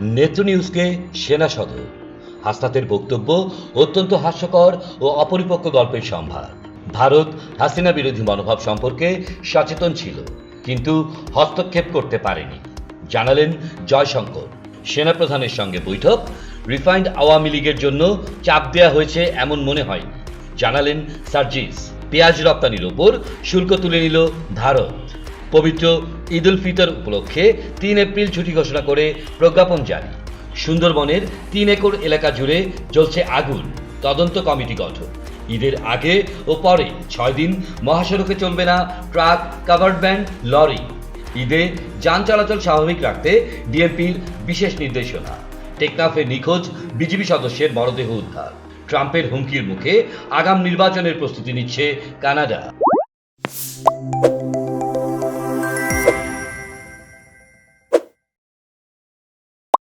নেত্র নিউজকে সেনা সদর। হাসনাতের বক্তব্য অত্যন্ত হাস্যকর ও অপরিপক্ক গল্পের সম্ভার। ভারত হাসিনা বিরোধী মনোভাব সম্পর্কে সচেতন ছিল, কিন্তু হস্তক্ষেপ করতে পারেনি। জানালেন জয়শঙ্কর। সেনাপ্রধানের সঙ্গে বৈঠক, রিফাইন্ড আওয়ামী লীগের জন্য চাপ দেওয়া হয়েছে এমন মনে হয়নি। জানালেন সার্জিস, পেঁয়াজ রপ্তানির ওপর শুল্ক তুলে নিল ভারত। পবিত্র ঈদ উল ফিতর উপলক্ষে তিন এপ্রিল ছুটি ঘোষণা করে প্রজ্ঞাপন জারি। সুন্দরবনের তিন একর এলাকা জুড়ে চলছে আগুন, তদন্ত কমিটি গঠন। ঈদের আগে ও পরে ছয় দিন মহাসড়কে চলবে না ট্রাক, কাভার্ড ভ্যান, লরি। ঈদে যান চলাচল স্বাভাবিক রাখতে ডিএমপির বিশেষ নির্দেশনা। টেকনাফে নিখোঁজ বিজেপি সদস্যের মরদেহ উদ্ধার। ট্রাম্পের হুমকির মুখে আগাম নির্বাচনের প্রস্তুতি নিচ্ছে কানাডা।